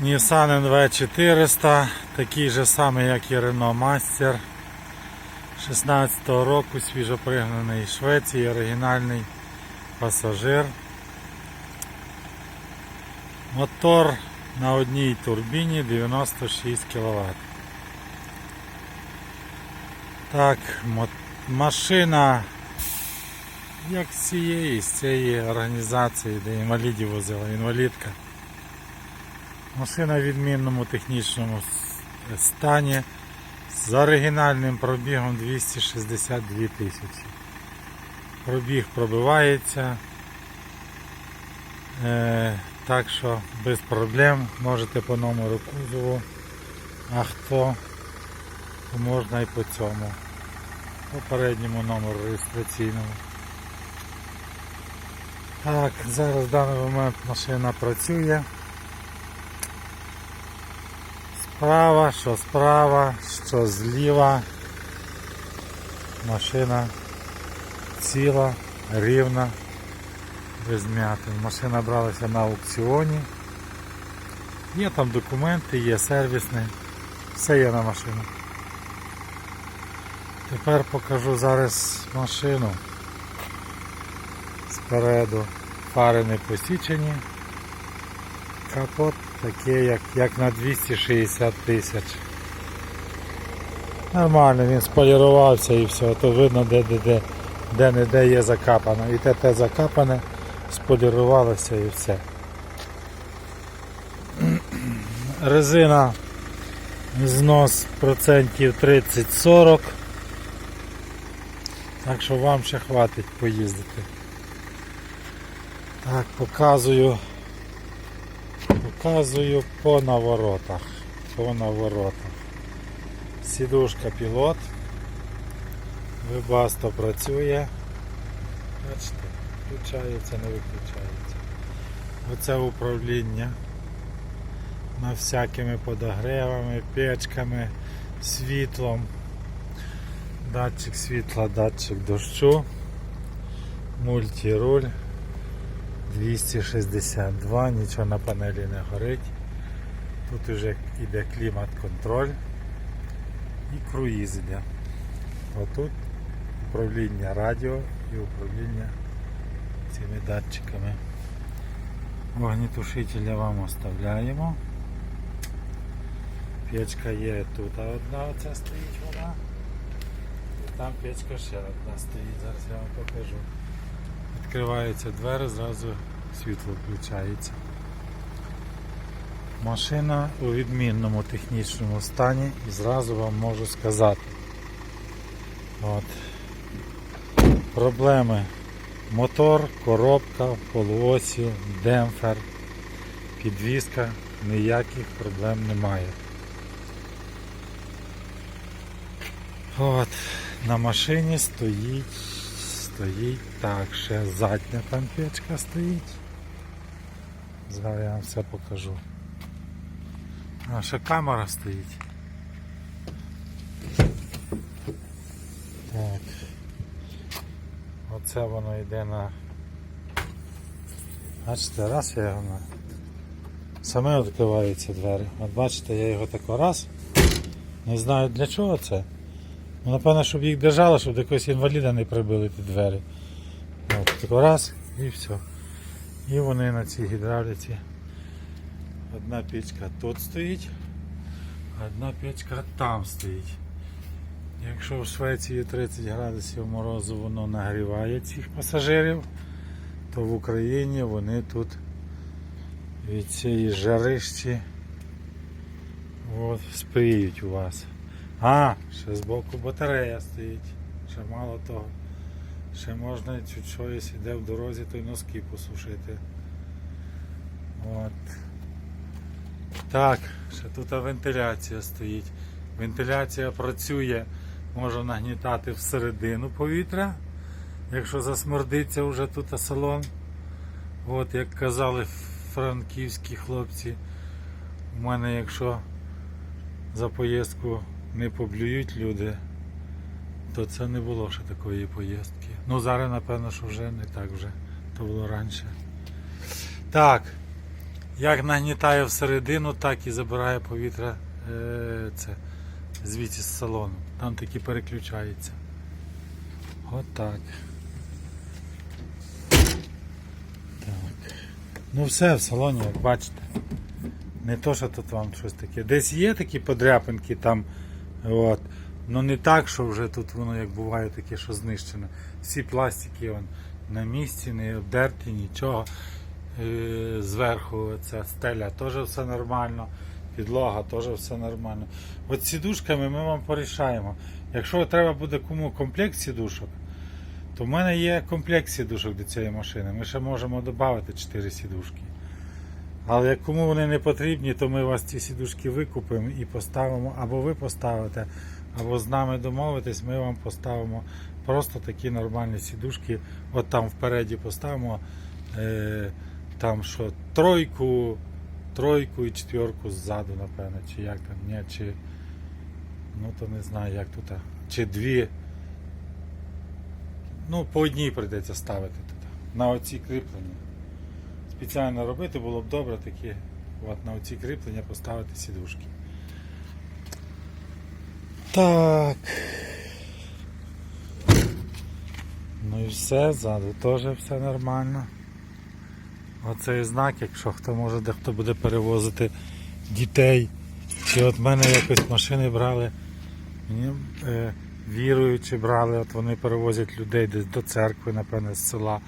Nissan NV400, такий же самий, як і Renault Master 16-го року, свіжопригнаний Швеції, оригінальний пасажир. Мотор на одній турбіні 96 кВт. Так, машина як з цієї, з цієї організації, де інвалідів возила, інвалідка. Машина в відмінному технічному стані з оригінальним пробігом 262 тисячі. Пробіг пробивається. Е, так що без проблем можете по номеру кузову, а хто то можна і по цьому. Попередньому номеру реєстраційному. Так, зараз в даний момент машина працює. Справа, що справа, що зліва. Машина ціла, рівна, без м'ятин. Машина бралася на аукціоні. Є там документи, є сервісний. Все є на машину. Тепер покажу зараз машину. Спереду фари не посічені. Капот такий, як, як на 260 тисяч. Нормально, він сполірувався і все, то видно де де де, де не де є закапано. І те те закапане, сполірувалося і все. Резина знос процентів 30-40. Так що вам ще хватить поїздити. Так, показую. Показую по наворотах. По наворотах. Сідушка пілот. Вибасто працює. Бачите, включається, не виключається. Оце управління. На всякими подогревами, печками, світлом. Датчик світла, датчик дощу. Мультируль. 262, нічого на панелі не горить. Тут вже йде клімат-контроль і круїз йде. Отут управління радіо і управління цими датчиками. Вогнетушителя вам оставляємо. Печка є тут одна, оця стоїть вона. І там печка ще одна стоїть, зараз я вам покажу. Відкриваються двері, зразу світло включається. Машина у відмінному технічному стані і зразу вам можу сказати. От. Проблеми. Мотор, коробка, полуосі, демпфер, підвізка, ніяких проблем немає. От, на машині стоїть, стоїть так, ще задня там печка стоїть. Зараз я вам все покажу. А ще камера стоїть. Так. Оце воно йде на. Бачите, раз я його на. Саме відкриваються двері. От бачите, я його тако раз. Не знаю для чого це. Ну, напевно, щоб їх держало, щоб якогось інваліда не прибили ті двері. От, тако раз і все. І вони на цій гідравліці. Одна печка тут стоїть, а одна печка там стоїть. Якщо в Швеції 30 градусів морозу воно нагріває цих пасажирів, то в Україні вони тут від цієї жарищі от, спріють у вас. А, ще збоку батарея стоїть. Ще мало того. Ще можна чуть щось іде в дорозі, то й носки посушити. От. Так, ще тут вентиляція стоїть. Вентиляція працює, може нагнітати всередину повітря, якщо засмердиться вже тут салон. От, як казали франківські хлопці, у мене якщо за поїздку не поблюють люди, то це не було ще такої поїздки. Ну зараз напевно, що вже не так вже. То було раніше. Так. Як нагнітає всередину, так і забирає повітря е, це, звідси з салону. Там таки переключається. От так. Так. Ну все в салоні, як бачите. Не то, що тут вам щось таке. Десь є такі подряпинки там. От. Ну не так, що вже тут воно як буває таке, що знищено. Всі пластики вон, на місці, не обдерті, нічого. Е, Зверху ця стеля теж все нормально. Підлога теж все нормально. От сідушками ми вам порішаємо. Якщо треба буде кому комплект сідушок, то в мене є комплект сідушок до цієї машини. Ми ще можемо додати 4 сідушки. Але кому вони не потрібні, то ми вас ці сідушки викупимо і поставимо, або ви поставите, або з нами домовитесь, ми вам поставимо просто такі нормальні сідушки. От там впереді поставимо е, там що, тройку, тройку і четверку ззаду, напевно, чи як там, ні, чи ну то не знаю, як тут. Чи дві. Ну, по одній прийдеться ставити тут. На оці кріплення спеціально робити, було б добре такі от, на оці кріплення поставити сідушки. Так. Ну і все, ззаду теж все нормально. Оцей знак, якщо хто може, де хто буде перевозити дітей. Чи от мене якось машини брали, мені е, віруючи брали, от вони перевозять людей десь до церкви, напевне, з села.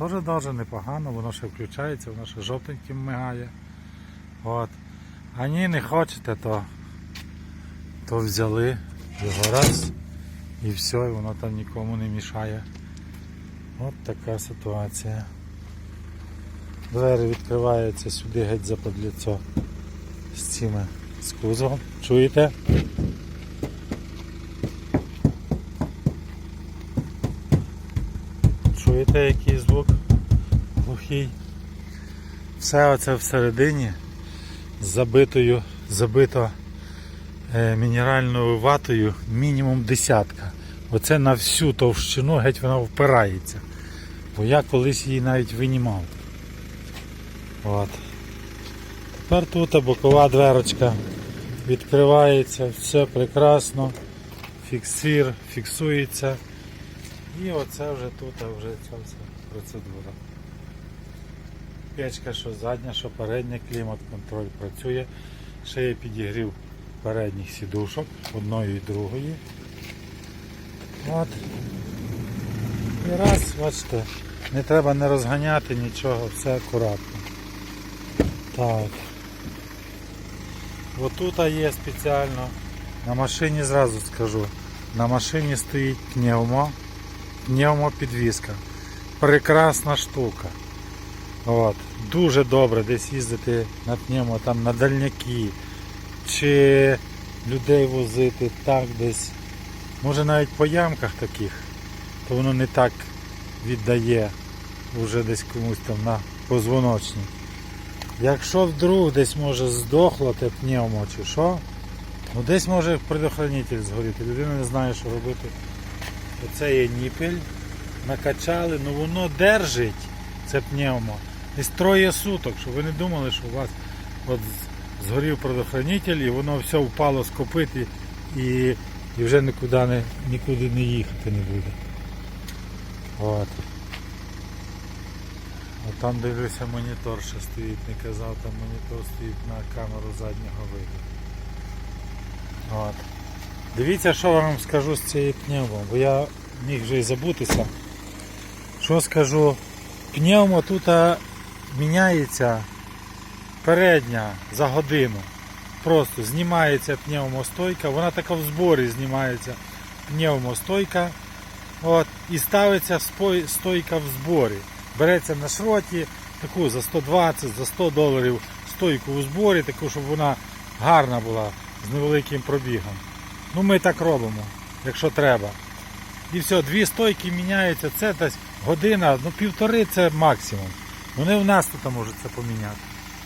Теж дуже непогано, воно ще включається, воно ще жовтеньким мигає. От. А ні, не хочете, то, то взяли його раз і все, і воно там нікому не мішає. От така ситуація. Двері відкриваються сюди геть за подліцо з цими з кузовом. Чуєте? Чуєте який звук? Все оце всередині забитою, забито е, мінеральною ватою мінімум десятка. Оце на всю товщину геть вона впирається. Бо я колись її навіть винімав. От. Тепер тут бокова дверочка відкривається, все прекрасно, фіксир фіксується. І оце вже тут вже ця вся процедура. Печка, що задня, що передня, клімат контроль працює. Ще є підігрів передніх сідушок, одної і другої. От. І раз, бачите, не треба не розганяти нічого, все акуратно. Так. Отут є спеціально. На машині зразу скажу. На машині стоїть пневмо, пневмопідвізка. Прекрасна штука. От. Дуже добре десь їздити на пневмо, там на дальняки, чи людей возити так десь. Може навіть по ямках таких, то воно не так віддає вже десь комусь там на позвоночник. Якщо вдруг десь може здохло те пневмо чи що, ну десь може предохранитель згоріти. Людина не знає, що робити. Оце є ніпель, накачали, ну воно держить це пневмо. Десь троє суток, щоб ви не думали, що у вас от згорів предохранитель і воно все впало з копит і, і, і вже нікуди не, нікуди не їхати не буде. От. А там дивлюся монітор ще стоїть, не казав, там монітор стоїть на камеру заднього виду. От. Дивіться, що я вам скажу з цією пневмо, бо я міг вже і забутися. Що скажу? Пневмо тут міняється передня за годину. Просто знімається пневмостойка, вона така в зборі знімається пневмостойка. От, і ставиться стойка в зборі. Береться на шроті, таку за 120, за 100 доларів стойку у зборі, таку, щоб вона гарна була з невеликим пробігом. Ну ми так робимо, якщо треба. І все, дві стойки міняються, це десь година, ну півтори це максимум. Вони в нас тут можуть це поміняти.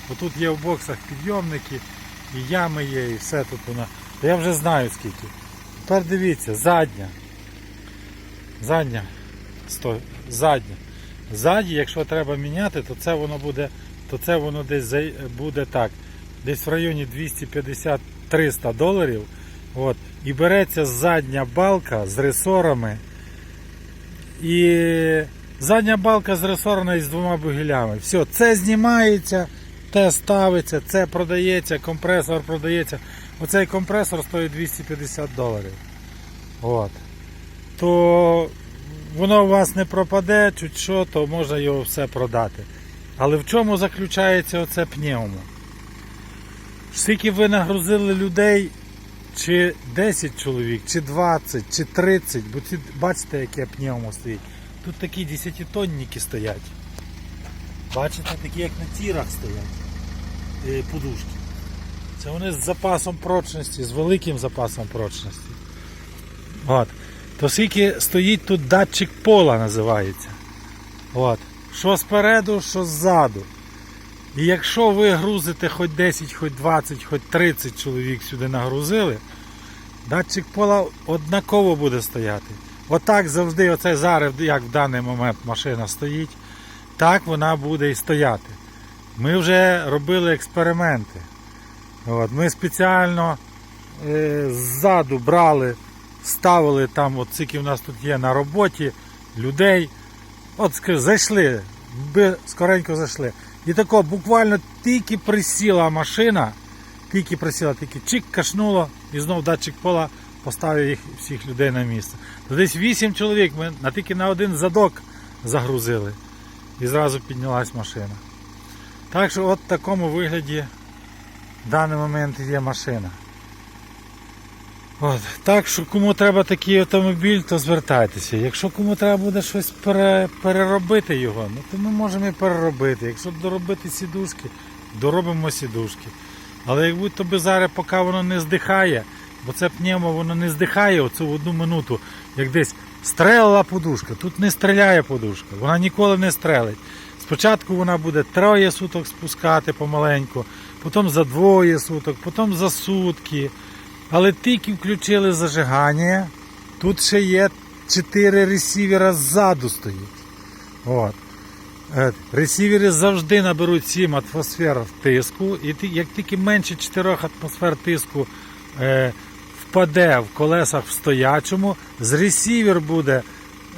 Бо тут є в боксах підйомники, і ями є, і все тут вона. Я вже знаю скільки. Тепер дивіться, задня. Задня. Стой. Задня. Ззаді, якщо треба міняти, то це воно буде то це воно десь буде так. Десь в районі 250-300 доларів. От. І береться задня балка з ресорами. І задня балка з ресорами з двома бугелями. Все, це знімається, те ставиться, це продається, компресор продається. Оцей компресор стоїть 250 доларів. От. То воно у вас не пропаде, чуть що, то можна його все продати. Але в чому заключається оце пневмо? Скільки ви нагрузили людей, чи 10 чоловік, чи 20, чи 30, бо ці, бачите, яке пневмо стоїть. Тут такі 10-тонніки стоять. Бачите, такі як на тірах стоять е, подушки. Це вони з запасом прочності, з великим запасом прочності. От. То скільки стоїть тут датчик пола називається. От. Що спереду, що ззаду. І якщо ви грузите хоч 10, хоч 20, хоч 30 чоловік сюди нагрузили, датчик пола однаково буде стояти. Отак завжди, оце зараз, як в даний момент машина стоїть, так вона буде і стояти. Ми вже робили експерименти. От, ми спеціально е, ззаду брали, ставили там, от скільки в нас тут є на роботі, людей. От зайшли, би скоренько зайшли. І тако буквально тільки присіла машина, тільки присіла, тільки чик кашнуло, і знов датчик пола поставив їх всіх людей на місце. То десь 8 чоловік ми на тільки на один задок загрузили. І зразу піднялась машина. Так що от в такому вигляді в даний момент є машина. От. Так що кому треба такий автомобіль, то звертайтеся. Якщо кому треба буде щось пере, переробити його, ну то ми можемо і переробити. Якщо доробити сідушки, доробимо сідушки. Але як будь-то зараз, поки воно не здихає, бо це пневмо, воно не здихає оцю в одну минуту, як десь стрелила подушка. Тут не стріляє подушка, вона ніколи не стрелить. Спочатку вона буде троє суток спускати помаленьку, потім за двоє суток, потім за сутки. Але тільки включили зажигання, тут ще є 4 ресівера ззаду стоїть. От. Е, Ресівери завжди наберуть 7 атмосфер тиску, і як тільки менше 4 атмосфер тиску е, впаде в колесах в стоячому, з ресівер буде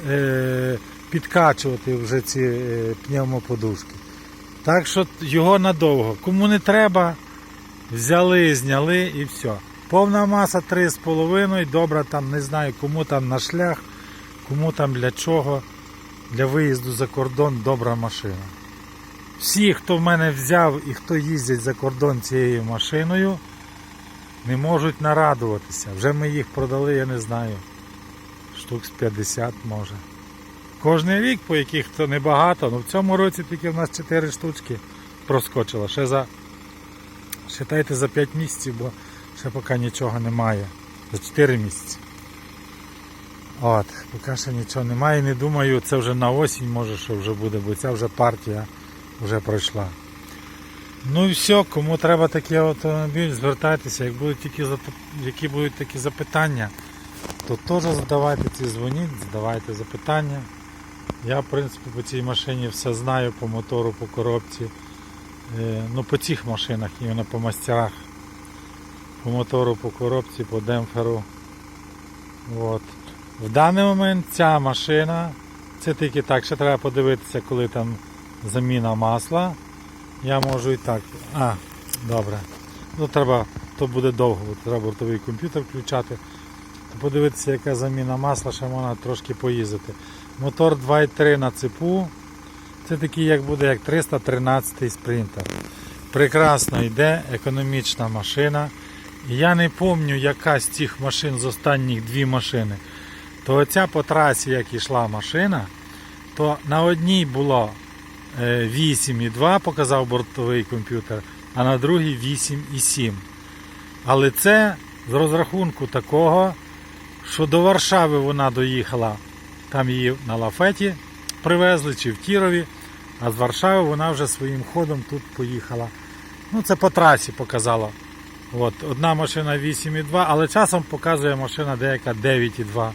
е, підкачувати вже ці е, пневмоподушки. Так що його надовго. Кому не треба, взяли, зняли і все. Повна маса 3,5, добра там, не знаю, кому там на шлях, кому там для чого. Для виїзду за кордон добра машина. Всі, хто в мене взяв і хто їздять за кордон цією машиною, не можуть нарадуватися. Вже ми їх продали, я не знаю, штук з 50 може. Кожний рік, по яких то небагато, ну в цьому році тільки в нас 4 штучки проскочило. Ще за, считайте, за 5 місяців, бо ще поки нічого немає. За 4 місяці. От, поки що нічого немає, не думаю, це вже на осінь може що вже буде, бо ця вже партія вже пройшла. Ну і все, кому треба такий автомобіль, звертайтеся, як будуть тільки які будуть такі запитання, то теж задавайте ці дзвоніть, задавайте запитання. Я в принципі по цій машині все знаю по мотору, по коробці. Е, Ну по цих машинах, іменно по мастерах. По мотору, по коробці, по демпферу. От. В даний момент ця машина, це тільки так, ще треба подивитися, коли там заміна масла. Я можу і так. А, добре. Ну треба, то буде довго, бо треба бортовий комп'ютер включати. Подивитися, яка заміна масла, ще можна трошки поїздити. Мотор 2.3 на цепу. Це такий, як буде, як 313 спринтер. Прекрасно йде, економічна машина. Я не пам'ятаю, яка з цих машин з останніх дві машини. То оця по трасі, як йшла машина, то на одній було 8,2, показав бортовий комп'ютер, а на другій 8,7. Але це з розрахунку такого, що до Варшави вона доїхала, там її на лафеті привезли чи в Кірові, а з Варшави вона вже своїм ходом тут поїхала. Ну, це по трасі показало. От, одна машина 8,2, але часом показує машина деяка 9,2.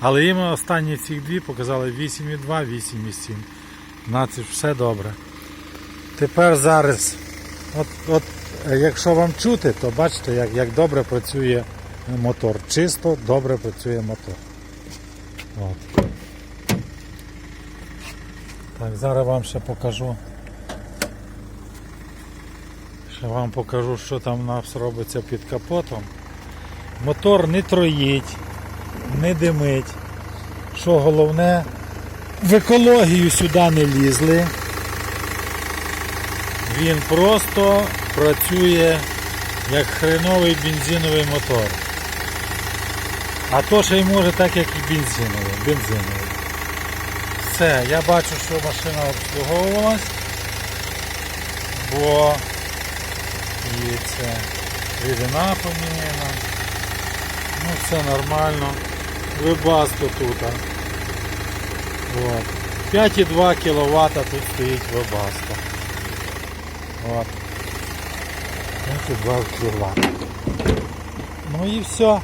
Але їм останні цих дві показали 8,2, 8,7. На все добре. Тепер зараз, от, от е, якщо вам чути, то бачите, як, як добре працює мотор. Чисто добре працює мотор. От. Так, зараз вам ще покажу. Ще вам покажу, що там у нас робиться під капотом. Мотор не троїть, не димить. Що головне, в екологію сюди не лізли. Він просто працює як хреновий бензиновий мотор. А то ще й може так, як і бензиновий. бензиновий. Все, я бачу, що машина обслуговувалась, бо і це рідина поміняна. Ну все нормально. Вибасто тут. А. 5,2 кВт тут стоїть вебасто. От. 5,2 кВт. Ну і все.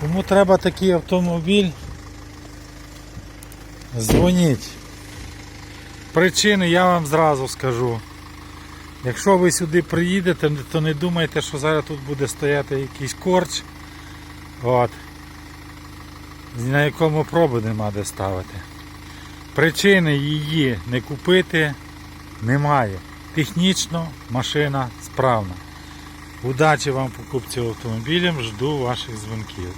Кому треба такий автомобіль, дзвоніть. Причини я вам зразу скажу. Якщо ви сюди приїдете, то не думайте, що зараз тут буде стояти якийсь корч. От. На якому проби нема де ставити. Причини її не купити немає. Технічно машина справна. Удачі вам покупці автомобілів, жду ваших дзвінків.